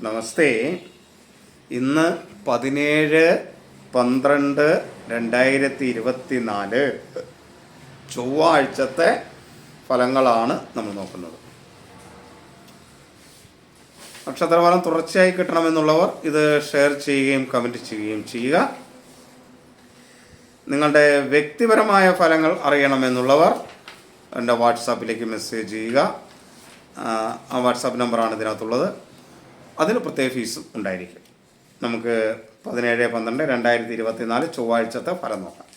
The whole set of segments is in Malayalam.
നമസ്തേ. ഇന്ന് പതിനേഴ് പന്ത്രണ്ട് രണ്ടായിരത്തി ഇരുപത്തി നാല് ചൊവ്വാഴ്ചത്തെ ഫലങ്ങളാണ് നമ്മൾ നോക്കുന്നത്. നക്ഷത്രഫലം തുടർച്ചയായി കിട്ടണമെന്നുള്ളവർ ഇത് ഷെയർ ചെയ്യുകയും കമന്റ് ചെയ്യുകയും ചെയ്യുക. നിങ്ങളുടെ വ്യക്തിപരമായ ഫലങ്ങൾ അറിയണമെന്നുള്ളവർ എന്റെ വാട്സാപ്പിലേക്ക് മെസ്സേജ് ചെയ്യുക. ആ, വാട്സാപ്പ് നമ്പറാണ് ഇതിനകത്തുള്ളത്. അതിന് പ്രത്യേക ഫീസും ഉണ്ടായിരിക്കും. നമുക്ക് പതിനേഴ് പന്ത്രണ്ട് രണ്ടായിരത്തി ഇരുപത്തി നാല് ചൊവ്വാഴ്ചത്തെ ഫലം നോക്കാം.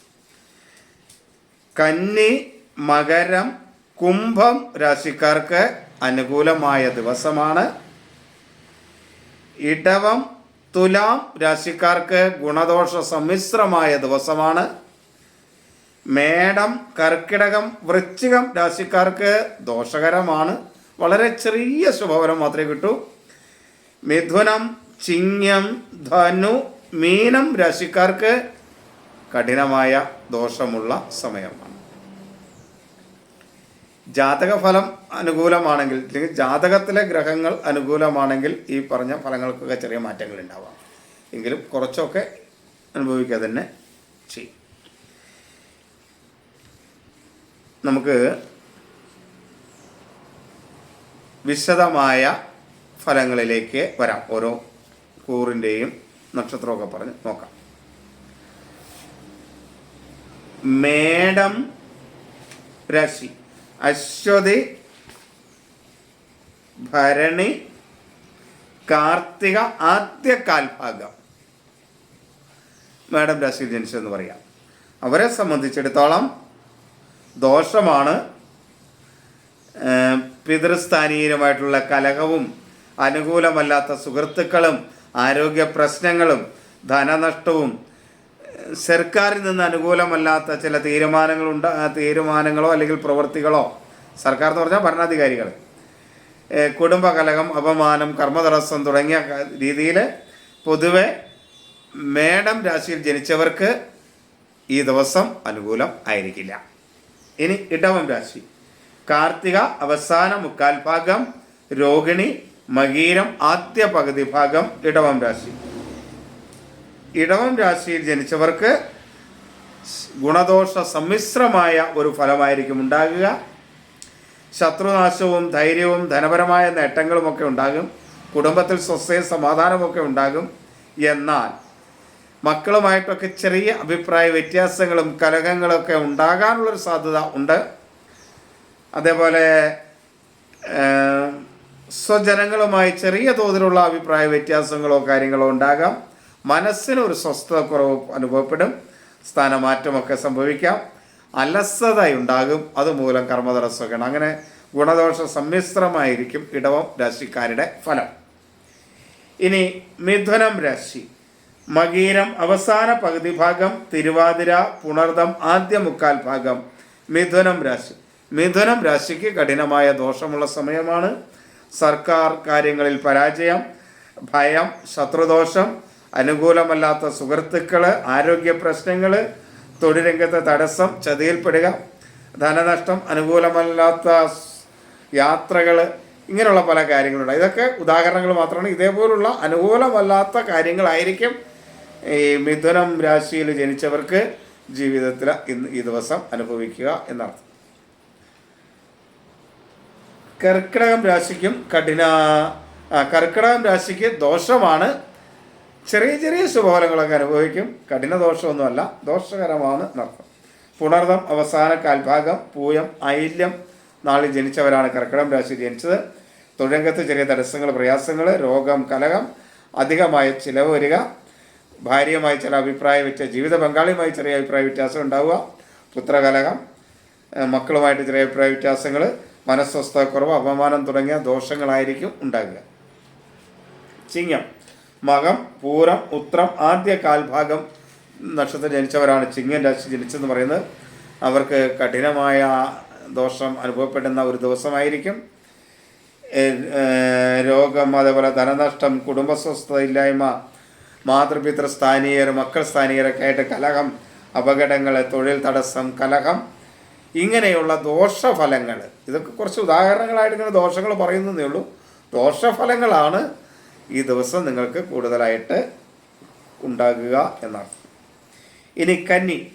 കന്നി മകരം കുംഭം രാശിക്കാർക്ക് അനുകൂലമായ ദിവസമാണ്. ഇടവം തുലാം രാശിക്കാർക്ക് ഗുണദോഷ സമ്മിശ്രമായ ദിവസമാണ്. മേടം കർക്കിടകം വൃശ്ചികം രാശിക്കാർക്ക് ദോഷകരമാണ്. വളരെ ചെറിയ ശുഭഫലം മാത്രമേ കിട്ടൂ. മിഥുനം ചിങ്ങം ധനു മീനം രാശിക്കാർക്ക് കഠിനമായ ദോഷമുള്ള സമയമാണ്. ജാതക ഫലം അനുകൂലമാണെങ്കിൽ അല്ലെങ്കിൽ ജാതകത്തിലെ ഗ്രഹങ്ങൾ അനുകൂലമാണെങ്കിൽ ഈ പറഞ്ഞ ഫലങ്ങൾക്കൊക്കെ ചെറിയ മാറ്റങ്ങൾ ഉണ്ടാവാം. എങ്കിലും കുറച്ചൊക്കെ അനുഭവിക്കുക തന്നെ ചെയ്യും. നമുക്ക് വിശദമായ ഫലങ്ങളിലേക്ക് വരാം. ഓരോ കൂറിന്റെയും നക്ഷത്രമൊക്കെ പറഞ്ഞ് നോക്കാം. മേടം രാശി. അശ്വതി ഭരണി കാർത്തിക ആദ്യ കാൽഭാഗം. മേഡം രാശിയിൽ ജനിച്ചതെന്ന് പറയാം. അവരെ സംബന്ധിച്ചിടത്തോളം ദോഷമാണ് പിതൃസ്ഥാനീയമായിട്ടുള്ള കലഹവും അനുകൂലമല്ലാത്ത സുഹൃത്തുക്കളും ആരോഗ്യ പ്രശ്നങ്ങളും ധനനഷ്ടവും സർക്കാരിൽ നിന്ന് അനുകൂലമല്ലാത്ത ചില തീരുമാനങ്ങളുണ്ട് തീരുമാനങ്ങളോ അല്ലെങ്കിൽ പ്രവൃത്തികളോ സർക്കാർ എന്ന് പറഞ്ഞാൽ ഭരണാധികാരികൾ കുടുംബകലഹം അപമാനം കർമ്മതടസ്സം തുടങ്ങിയ രീതിയിൽ പൊതുവെ മേടം രാശിയിൽ ജനിച്ചവർക്ക് ഈ ദിവസം അനുകൂലം ആയിരിക്കില്ല. ഇനി ഇടവം രാശി. കാർത്തിക അവസാന മുക്കാൽ ഭാഗം രോഹിണി മകീരം ആദ്യ പകുതി ഭാഗം ഇടവം രാശി. ഇടവം രാശിയിൽ ജനിച്ചവർക്ക് ഗുണദോഷ സമ്മിശ്രമായ ഒരു ഫലമായിരിക്കും ഉണ്ടാകുക. ശത്രുനാശവും ധൈര്യവും ധനപരമായ നേട്ടങ്ങളുമൊക്കെ ഉണ്ടാകും. കുടുംബത്തിൽ സ്വസ്ഥയും സമാധാനമൊക്കെ ഉണ്ടാകും. എന്നാൽ മക്കളുമായിട്ടൊക്കെ ചെറിയ അഭിപ്രായ വ്യത്യാസങ്ങളും കലഹങ്ങളൊക്കെ ഉണ്ടാകാനുള്ളൊരു സാധ്യത ഉണ്ട്. അതേപോലെ സ്വജനങ്ങളുമായി ചെറിയ തോതിലുള്ള അഭിപ്രായ വ്യത്യാസങ്ങളോ കാര്യങ്ങളോ ഉണ്ടാകാം. മനസ്സിന് ഒരു സ്വസ്ഥത കുറവ് അനുഭവപ്പെടും. സ്ഥാനമാറ്റമൊക്കെ സംഭവിക്കാം. അലസത ഉണ്ടാകും അതുമൂലം കർമ്മതടസ്സമൊക്കെയാണ്. അങ്ങനെ ഗുണദോഷ സമ്മിശ്രമായിരിക്കും ഇടവം രാശിക്കാരുടെ ഫലം. ഇനി മിഥുനം രാശി. മകീരം അവസാന പകുതി ഭാഗം തിരുവാതിര പുണർദം ആദ്യ മുക്കാൽ ഭാഗം മിഥുനം രാശി. മിഥുനം രാശിക്ക് കഠിനമായ ദോഷമുള്ള സമയമാണ്. സർക്കാർ കാര്യങ്ങളിൽ പരാജയം ഭയം ശത്രുദോഷം അനുകൂലമല്ലാത്ത സുഹൃത്തുക്കൾ ആരോഗ്യ പ്രശ്നങ്ങൾ തൊഴിൽ രംഗത്തെ തടസ്സം ചതിയിൽപ്പെടുക ധനനഷ്ടം അനുകൂലമല്ലാത്ത യാത്രകൾ ഇങ്ങനെയുള്ള പല കാര്യങ്ങളുണ്ട്. ഇതൊക്കെ ഉദാഹരണങ്ങൾ മാത്രമാണ്. ഇതേപോലുള്ള അനുകൂലമല്ലാത്ത കാര്യങ്ങളായിരിക്കും ഈ മിഥുനം രാശിയിൽ ജനിച്ചവർക്ക് ജീവിതത്തിൽ ഇന്ന് ഈ ദിവസം അനുഭവിക്കുക എന്നർത്ഥം. കർക്കിടകം രാശിക്കും കഠിന കർക്കിടകം രാശിക്ക് ദോഷമാണ്. ചെറിയ ചെറിയ ശുഭഫലങ്ങളൊക്കെ അനുഭവിക്കും. കഠിന ദോഷമൊന്നുമല്ല ദോഷകരമാണ് നർത്തം പുണർദം അവസാന കാൽഭാഗം പൂയം ഐല്യം നാളിൽ ജനിച്ചവരാണ് കർക്കിടകം രാശി ജനിച്ചത്. തൊഴിലംഗത്ത് ചെറിയ തടസ്സങ്ങൾ പ്രയാസങ്ങൾ രോഗം കലകം അധികമായ ചിലവ് വരിക. ഭാര്യയുമായി ചില അഭിപ്രായ വ്യത്യാസം ജീവിത പങ്കാളിയുമായി ചെറിയ അഭിപ്രായ വ്യത്യാസം ഉണ്ടാവുക. പുത്രകലകം മക്കളുമായിട്ട് ചെറിയ അഭിപ്രായ വ്യത്യാസങ്ങൾ മനസ്വസ്ഥതക്കുറവ് അപമാനം തുടങ്ങിയ ദോഷങ്ങളായിരിക്കും ഉണ്ടാകുക. ചിങ്ങം. മകം പൂരം ഉത്രം ആദ്യ കാൽഭാഗം നക്ഷത്രം ജനിച്ചവരാണ്. ചിങ്ങൻ രാശി ജനിച്ചെന്ന് പറയുന്നത് അവർക്ക് കഠിനമായ ദോഷം അനുഭവപ്പെടുന്ന ഒരു ദിവസമായിരിക്കും. രോഗം അതേപോലെ ധനനഷ്ടം കുടുംബസ്വസ്ഥത ഇല്ലായ്മ മാതൃപിതൃ സ്ഥാനീയർ മക്കൾ സ്ഥാനീയരൊക്കെ ആയിട്ട് കലഹം അപകടങ്ങൾ തൊഴിൽ തടസ്സം കലഹം ഇങ്ങനെയുള്ള ദോഷഫലങ്ങൾ ഇതൊക്കെ കുറച്ച് ഉദാഹരണങ്ങളായിട്ട് ഇങ്ങനെ ദോഷങ്ങൾ പറയുന്നതേ ഉള്ളൂ. ദോഷഫലങ്ങളാണ് ഈ ദിവസം നിങ്ങൾക്ക് കൂടുതലായിട്ട് ഉണ്ടാകുക എന്നർത്ഥം. ഇനി കന്നി.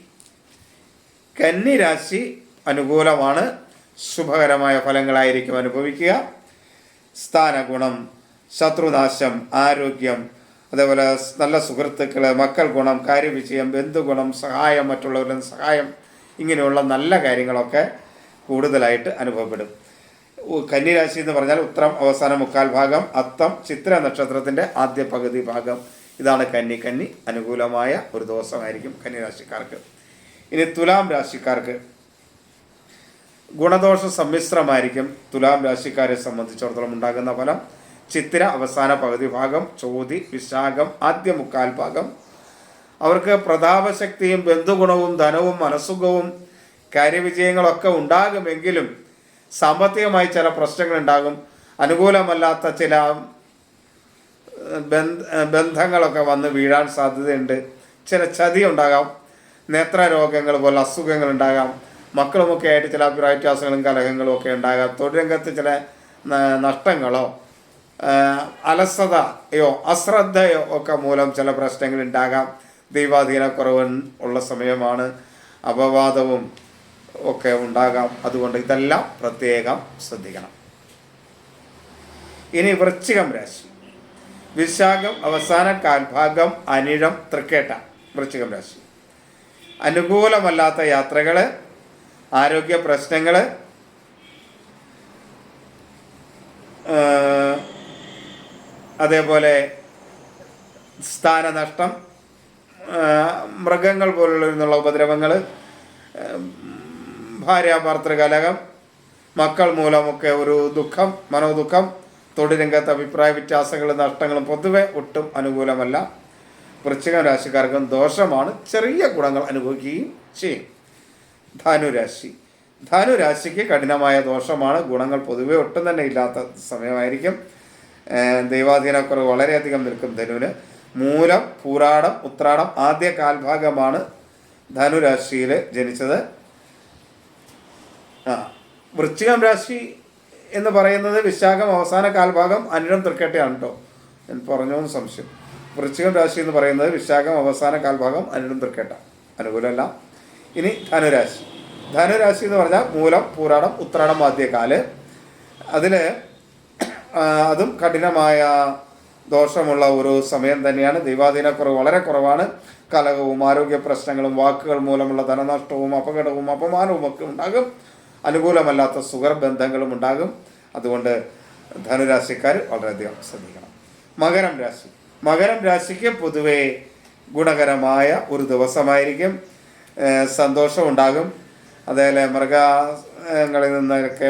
കന്നി രാശി അനുകൂലമാണ്. ശുഭകരമായ ഫലങ്ങളായിരിക്കും അനുഭവിക്കുക. സ്ഥാനഗുണം ശത്രുനാശം ആരോഗ്യം അതേപോലെ നല്ല സുഹൃത്തുക്കൾ മക്കൾ ഗുണം കാര്യവിജയം ബന്ധുഗുണം സഹായം മറ്റുള്ളവരുടെ സഹായം ഇങ്ങനെയുള്ള നല്ല കാര്യങ്ങളൊക്കെ കൂടുതലായിട്ട് അനുഭവപ്പെടും. കന്നിരാശി എന്ന് പറഞ്ഞാൽ ഉത്രം അവസാന മുക്കാൽ ഭാഗം അത്തം ചിത്ര നക്ഷത്രത്തിന്റെ ആദ്യ പകുതി ഭാഗം. ഇതാണ് കന്നി. കന്നി അനുകൂലമായ ഒരു ദിവസമായിരിക്കും കന്നിരാശിക്കാർക്ക്. ഇനി തുലാം രാശിക്കാർക്ക്. ഗുണദോഷ സമ്മിശ്രമായിരിക്കും തുലാം രാശിക്കാരെ സംബന്ധിച്ചിടത്തോളം ഉണ്ടാകുന്ന ഫലം. ചിത്തിര അവസാന പകുതി ഭാഗം ചോതി വിശാഖം ആദ്യ മുക്കാൽ ഭാഗം അവർക്ക് പ്രതാപശക്തിയും ബന്ധുഗുണവും ധനവും മനസ്സുഖവും കാര്യവിജയങ്ങളൊക്കെ ഉണ്ടാകുമെങ്കിലും സാമ്പത്തികമായി ചില പ്രശ്നങ്ങൾ ഉണ്ടാകും അനുകൂലമല്ലാത്ത ചില ബന്ധ ബന്ധങ്ങളൊക്കെ വന്ന് വീഴാൻ സാധ്യതയുണ്ട്. ചില ചതി ഉണ്ടാകാം. നേത്രരോഗങ്ങൾ പോലെ അസുഖങ്ങൾ ഉണ്ടാകാം. മക്കളുമൊക്കെ ആയിട്ട് ചില അഭിപ്രായ വ്യത്യാസങ്ങളും കലഹങ്ങളും ഒക്കെ ഉണ്ടാകാം. തൊഴിൽ രംഗത്ത് ചില നഷ്ടങ്ങളോ അലസതയോ അശ്രദ്ധയോ ഒക്കെ മൂലം ചില പ്രശ്നങ്ങൾ ഉണ്ടാകാം. ദൈവാധീനക്കുറവ് ഉള്ള സമയമാണ് അപവാദവും ഒക്കെ ഉണ്ടാകാം. അതുകൊണ്ട് ഇതെല്ലാം പ്രത്യേകം ശ്രദ്ധിക്കണം. ഇനി വൃശ്ചികം രാശി. വിശാഖം അവസാന കാൽഭാഗം അനിഴം തൃക്കേട്ട വൃശ്ചികം രാശി. അനുകൂലമല്ലാത്ത യാത്രകൾ ആരോഗ്യ പ്രശ്നങ്ങൾ അതേപോലെ സ്ഥാനനഷ്ടം മൃഗങ്ങൾ പോലുള്ള നിന്നുള്ള ഉപദ്രവങ്ങൾ ഭാര്യാഭർത്തൃ കലഹം മക്കൾ മൂലമൊക്കെ ഒരു ദുഃഖം മനോദുഃഖം തൊഴിലംഗത്ത് അഭിപ്രായ വ്യത്യാസങ്ങളും നഷ്ടങ്ങളും പൊതുവെ ഒട്ടും അനുകൂലമല്ല. വൃശ്ചിക രാശിക്കാർക്കും ദോഷമാണ്. ചെറിയ ഗുണങ്ങൾ അനുഭവിക്കുകയും ചെയ്യും. ധനുരാശി. ധനുരാശിക്ക് കഠിനമായ ദോഷമാണ്. ഗുണങ്ങൾ പൊതുവെ ഒട്ടും തന്നെ ഇല്ലാത്ത സമയമായിരിക്കും. ദൈവാധീനക്കുറവ് വളരെയധികം നിൽക്കും ധനുവിന്. മൂലം പൂരാടം ഉത്രാടം ആദ്യ കാൽഭാഗമാണ് ധനുരാശിയിൽ ജനിച്ചത്. ആ വൃശ്ചികം രാശി എന്ന് പറയുന്നത് വിശാഖം അവസാന കാൽഭാഗം അനിഴം തൃക്കേട്ടയാണ് കേട്ടോ ഞാൻ പറഞ്ഞോന്ന് സംശയം. വൃശ്ചികം രാശി എന്ന് പറയുന്നത് വിശാഖം അവസാന കാൽഭാഗം അനിഴം തൃക്കേട്ട. അനുകൂലമല്ല. ഇനി ധനുരാശി. ധനുരാശി എന്ന് പറഞ്ഞാൽ മൂലം പൂരാടം ഉത്രാടം ആദ്യകാൽ അതിൽ അതും കഠിനമായ ദോഷമുള്ള ഒരു സമയം തന്നെയാണ്. ദൈവാധീനക്കുറവ് വളരെ കുറവാണ്. കലഹവും ആരോഗ്യ പ്രശ്നങ്ങളും വാക്കുകൾ മൂലമുള്ള ധനനഷ്ടവും അപകടവും അപമാനവും ഒക്കെ ഉണ്ടാകും. അനുകൂലമല്ലാത്ത സുഖർ ബന്ധങ്ങളും ഉണ്ടാകും. അതുകൊണ്ട് ധനുരാശിക്കാർ വളരെയധികം ശ്രദ്ധിക്കണം. മകരം രാശി. മകരം രാശിക്ക് പൊതുവേ ഗുണകരമായ ഒരു ദിവസമായിരിക്കും. സന്തോഷം ഉണ്ടാകും അതേപോലെ മൃഗങ്ങളിൽ നിന്നൊക്കെ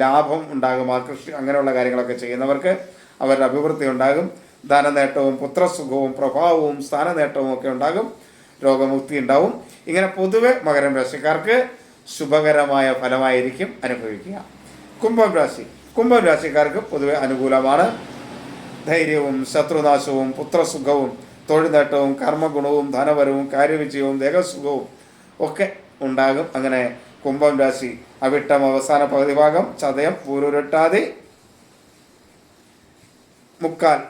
ലാഭം ഉണ്ടാകും. ആ കൃഷി അങ്ങനെയുള്ള കാര്യങ്ങളൊക്കെ ചെയ്യുന്നവർക്ക് അവരുടെ അഭിവൃദ്ധി ഉണ്ടാകും. ധനനേട്ടവും പുത്രസുഖവും പ്രഭാവവും സ്ഥാനനേട്ടവും ഒക്കെ ഉണ്ടാകും. രോഗമുക്തി ഉണ്ടാവും. ഇങ്ങനെ പൊതുവെ മകരം രാശിക്കാർക്ക് ശുഭകരമായ ഫലമായിരിക്കും അനുഭവിക്കുക. കുംഭം രാശി. കുംഭം രാശിക്കാർക്ക് പൊതുവെ അനുകൂലമാണ്. ധൈര്യവും ശത്രുനാശവും പുത്രസുഖവും തൊഴിൽ നേട്ടവും കർമ്മഗുണവും ധനപരവും കാര്യവിജയവും ദേഹസുഖവും ഒക്കെ ഉണ്ടാകും. അങ്ങനെ കുംഭം രാശി അവിട്ടം അവസാന പകുതി ഭാഗം ചതയം പൂരുരുട്ടാതി മുക്കാൽ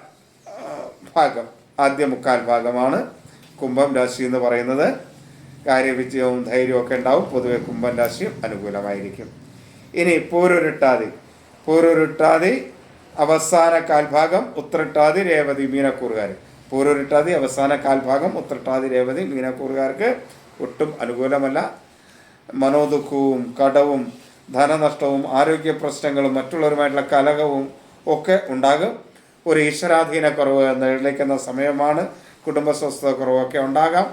ഭാഗം. ആദ്യ മുക്കാൽ ഭാഗമാണ് കുംഭം രാശി എന്ന് പറയുന്നത്. കാര്യവിജയവും ധൈര്യവും ഒക്കെ ഉണ്ടാവും. പൊതുവെ കുംഭം രാശിയും അനുകൂലമായിരിക്കും. ഇനി പൂരുരുട്ടാതി. പൂരുരുട്ടാതി അവസാന കാൽഭാഗം ഉത്രട്ടാതി രേവതി മീനക്കൂറുകാർ പൂരുരുട്ടാതി അവസാന കാൽഭാഗം ഉത്രട്ടാതി രേവതി മീനക്കൂറുകാർക്ക് ഒട്ടും അനുകൂലമല്ല. മനോദുഃഖവും കടവും ധനനഷ്ടവും ആരോഗ്യ പ്രശ്നങ്ങളും മറ്റുള്ളവരുമായിട്ടുള്ള കലഹവും ഒക്കെ ഉണ്ടാകും. ഒരു ഈശ്വരാധീനക്കുറവ് നിഴലിക്കുന്ന സമയമാണ് കുടുംബ സ്വസ്ഥത കുറവൊക്കെ ഉണ്ടാകാം.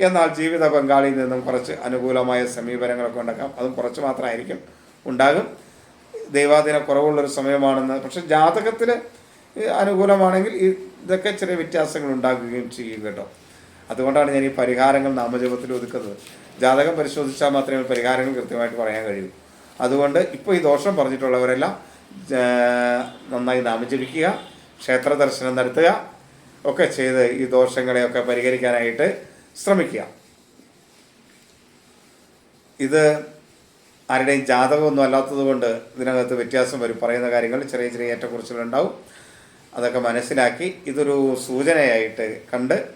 എന്നാൽ ജീവിത പങ്കാളിയിൽ നിന്നും കുറച്ച് അനുകൂലമായ സമീപനങ്ങളൊക്കെ ഉണ്ടാക്കാം അതും കുറച്ച് മാത്രമായിരിക്കും ഉണ്ടാകും. ദൈവാധീന കുറവുള്ളൊരു സമയമാണെന്ന്. പക്ഷെ ജാതകത്തിൽ അനുകൂലമാണെങ്കിൽ ഇതൊക്കെ ചെറിയ വ്യത്യാസങ്ങൾ ഉണ്ടാകുകയും ചെയ്യും കേട്ടോ. അതുകൊണ്ടാണ് ഞാൻ ഈ പരിഹാരങ്ങൾ നാമജപത്തിൽ ഒതുക്കുന്നത്. ജാതകം പരിശോധിച്ചാൽ മാത്രമേ പരിഹാരങ്ങൾ കൃത്യമായിട്ട് പറയാൻ കഴിയൂ. അതുകൊണ്ട് ഇപ്പോൾ ഈ ദോഷം പറഞ്ഞിട്ടുള്ളവരെല്ലാം നന്നായി നാമജപിക്കുക. ക്ഷേത്ര ദർശനം നടത്തുക ഒക്കെ ചെയ്ത് ഈ ദോഷങ്ങളെയൊക്കെ പരിഹരിക്കാനായിട്ട് ശ്രമിക്കുക. ഇത് ആരുടെയും ജാതകമൊന്നും അല്ലാത്തത് കൊണ്ട് ഇതിനകത്ത് വ്യത്യാസം വരും. പറയുന്ന കാര്യങ്ങൾ ചെറിയ ചെറിയ ഏറ്റക്കുറച്ചിലുണ്ടാവും അതൊക്കെ മനസ്സിലാക്കി ഇതൊരു സൂചനയായിട്ട് കണ്ട്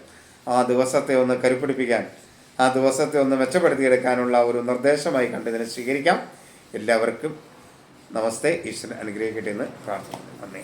ആ ദിവസത്തെ ഒന്ന് കരുപ്പിടിപ്പിക്കാൻ ആ ദിവസത്തെ ഒന്ന് മെച്ചപ്പെടുത്തിയെടുക്കാനുള്ള ഒരു നിർദ്ദേശമായി കണ്ട് ഇതിനെ സ്വീകരിക്കാം. എല്ലാവർക്കും നമസ്തേ. ഈശ്വരൻ അനുഗ്രഹിക്കട്ടെ എന്ന് പ്രാർത്ഥിക്കുന്നു. നന്ദി.